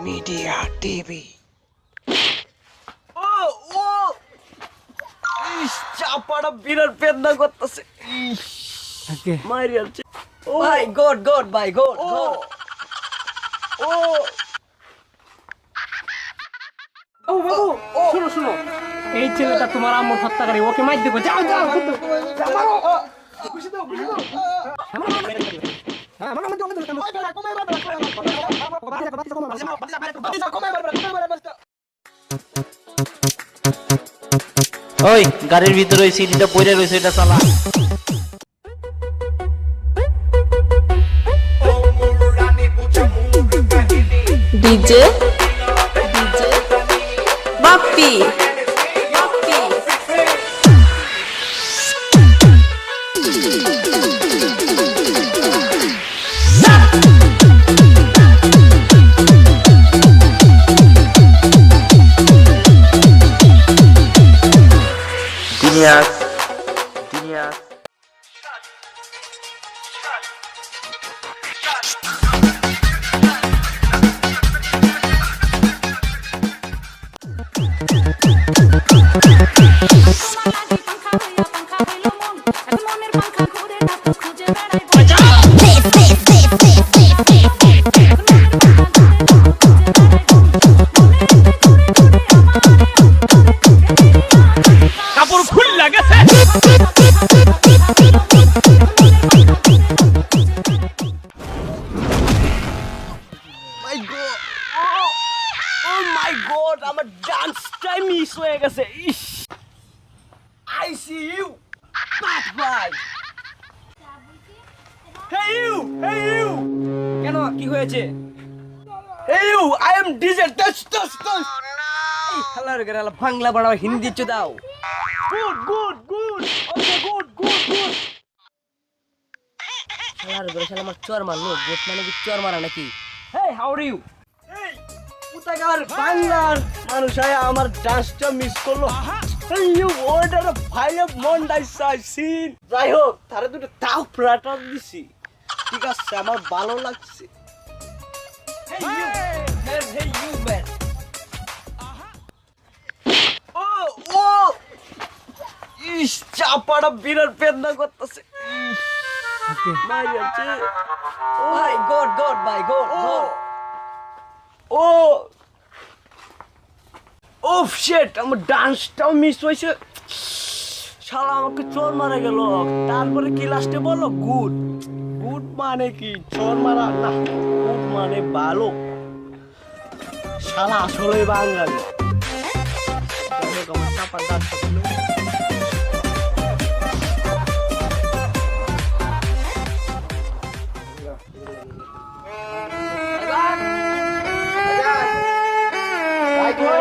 Media TV. ও ও ইস চাপাটা বিরাট বেদনা করতেছে ইস Okay. মারি আছে ও ভাই গড গড ভাই গড গড ও ও বাবু শুনো শুনো এই ছেলেটা তোমার আম্মুর হত্যাকারী ওকে মার দেবো যাও যাও মারো। খুশি দাও, খুশি দাও। হ্যাঁ, মারো, মারো। ওই গাড়ির ভিতরে ওই সিডিটা পড়ে রয়েছে এটা চালা। DJ? DJ? Bappi. Maniacs. God আমার ডান্সটাই মিস হয়ে গেছে। ইস। আই সি ইউ বাট ভাই হে ইউ হে ইউ কেন, কি হয়েছে? Hey you I am DJ touch touch touch করে হালা বাংলা বাড়াও হিন্দি চো দাও। Good good good okay good good good হালার করে শালা আমার চর মারলো গুড মানে কি চোর মারা নাকি? হেই হাউ আর ইউ পুতাগার বাংলার মানুষ আয় আমার ডান্সটা মিস করল। এই ইউ ওটার ভাইয়া মন যাই হোক তারে দুটো তাও প্রাটা দিছি। ঠিক আছে আমার ভালো লাগছে। Hey you, man, hey you man. ও ও। ইস চাপাটা বিরাট বেদনা করতেছে। মারি আছে ভাই গড গড গড গড ও! ও শিট আমার ডান্সটাও মিস হয়েছে। শালা, আমাকে চোর মারা গেল। তারপরে কি লাস্টে বলল গুড গুড মানে কি? চোর মারা? না গুড মানে ভালো। শালা আসলে বাঙালি। আমার চাপার ডান্সটা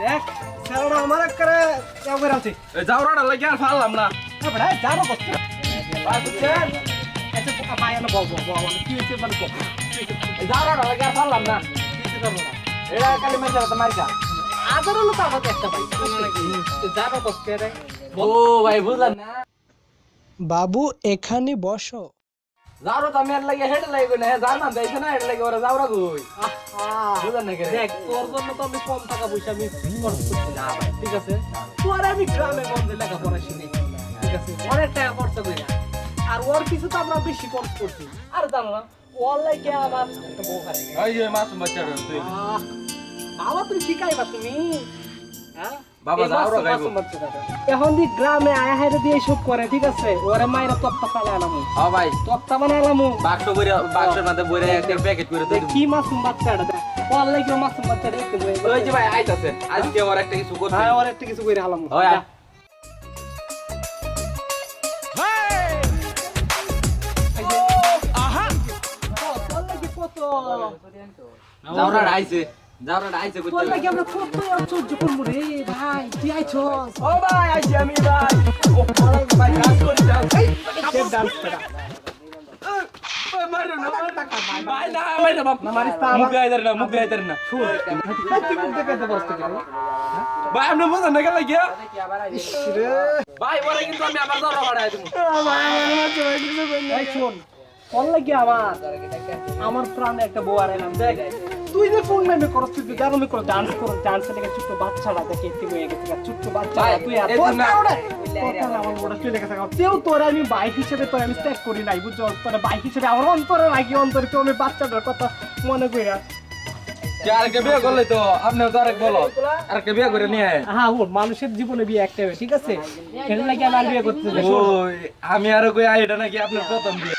দেখ, ছেলেটা আমার একেবারে কেউ করে আছে। এই লাগে আর ফাললাম না এ যাব কোথায়? বুঝছেন এসে পোকা ভাই, আমি বল, বল, কি হয়েছে বল, বল। লাগে আর ফাললাম না কি হয়েছে বলব না। এটা খালি মেসে তো মাইকা আদর হলো তো আমাকে একটা ভাই। তো যাব কোথায় রে? ও ভাই না বাবু এখানে বসো জাউরা তো আমি আর লাগে হেড লাগে না জার্মান দেইছে না হেড লাগে ওরা জাউরা কই? আহা। বুঝলেন না কে দেখ তোর জন্য তো আমি কম টাকা পয়সা আমি খরচ করছি না ভাই, ঠিক আছে? তোর আমি গ্রামে গঞ্জে লেখাপড়া শিখি ঠিক আছে? অনেক টাকা খরচ করি। না আর ওর কিছু তো আমরা বেশি খরচ করছি। আর জানো না ওর লাগে আমার একটা বউ গেছে। এই তুই। আহ, বাবা তুমি শিখাইবা তুমি? হ্যাঁ? বাবা যাও রে গাইবো। এখন দি গ্রামে আয়া হাইরে দিয়ে সব করে ঠিক আছে? ওরে মায়েরা তপ্তা চালে আলামু। হ্যাঁ ভাই। তপ্তা আলামু। বাক্স বইরে বাক্সের মধ্যে বইরে একটা প্যাকেট করে দিই কি মাসুম বাচ্চাটা দেখ ওর লাগে মাসুম বাচ্চাটা একটু বয়ে ওই যে ভাই আইতাছে। আজকে ওর একটা কিছু করতে। হ্যাঁ ওর একটা কিছু করে আলামু। ওই আয়। কত? যাওরা আইছে। তোর লাগে আমরা কত সহ্য করব রে ভাই তুই আইছস? ও ভাই আইছি আমি ভাই। ও ভাই ভাই করি ডান্স এই ডান্স করা না মারো ভাই বুঝেন না গিয়া? ওরা কিন্তু আমি আবার ধরা বাড়াই দেবো। শোন। তোর লাগে আমার আমার প্রাণে একটা বউ আর এলাম দেখ। তুই যে ফোন মেমে করছ তুই গান আমি করো ডান্স করো ডান্স থেকে ছোট্ট বাচ্চাটা দেখে এতে হয়ে গেছে ছোট্ট বাচ্চা তুই আর তোর কারণে তোর আমার বউটা চলে গেছে তেও তোর আমি বাইক হিসেবে তোর আমি ত্যাগ করি নাই বুঝছ? তোর বাইক হিসেবে আমার অন্তরে লাগি অন্তরে তো আমি বাচ্চাটার কথা মনে করি না। কে বিয়ে করলে তো আপনি তো আরেক বলো আরেকটা বিয়ে করে নিয়ে আয়। হ্যাঁ মানুষের জীবনে বিয়ে একটা হবে, ঠিক আছে? আমি আর বিয়ে করতে চাই শোন, ওই আমি আরও কই এটা নাকি আপনার প্রথম বিয়ে?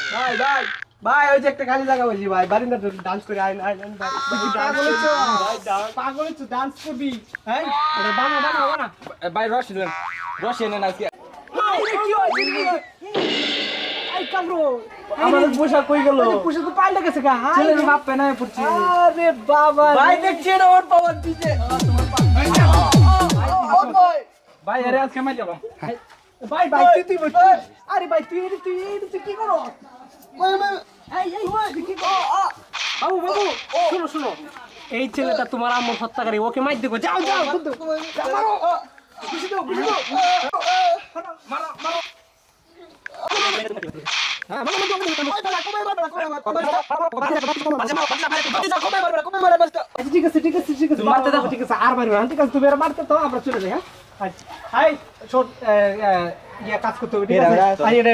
ভাই ওই যে একটা খালি জায়গা বলছি ভাই বারিন্দা ডান্স করে আইন আইন ভাই পাগল হয়েছো? পাগল হয়েছো, dance করবি হ্যাঁ এটা বানা বানা বানা ভাই রস দেন রস এনে না আজকে এই কামরো আমাদের পোশাক কই গেল পুষে তো পাল্টে গেছে গা হাই ছেলে বাপ পেনা পড়ছি আরে বাবা ভাই দেখছি না ওর পাওয়ার দিতে ভাই ভাই আরে আজকে মাই যাব ভাই ভাই তুই তুই। আরে ভাই তুই এটা তুই এটা তুই কি করো বাবু বাবু শোনো শোনো এই ছেলেটা তোমার আম্মুর হত্যাকারী ওকে মার দেবো যাও যাও মারো খুশি দাও খুশি দাও মারো মারো হ্যাঁ আচ্ছা, ঠিক আছে ঠিক আছে ঠিক আছে মারতে দাও ঠিক আছে আর মারবে ঠিক আছে তুমি এরা মারতে তো আমরা চলে যাই হ্যাঁ হাই শোন ইয়া কাজ করতে হবে ঠিক আছে? আই এটা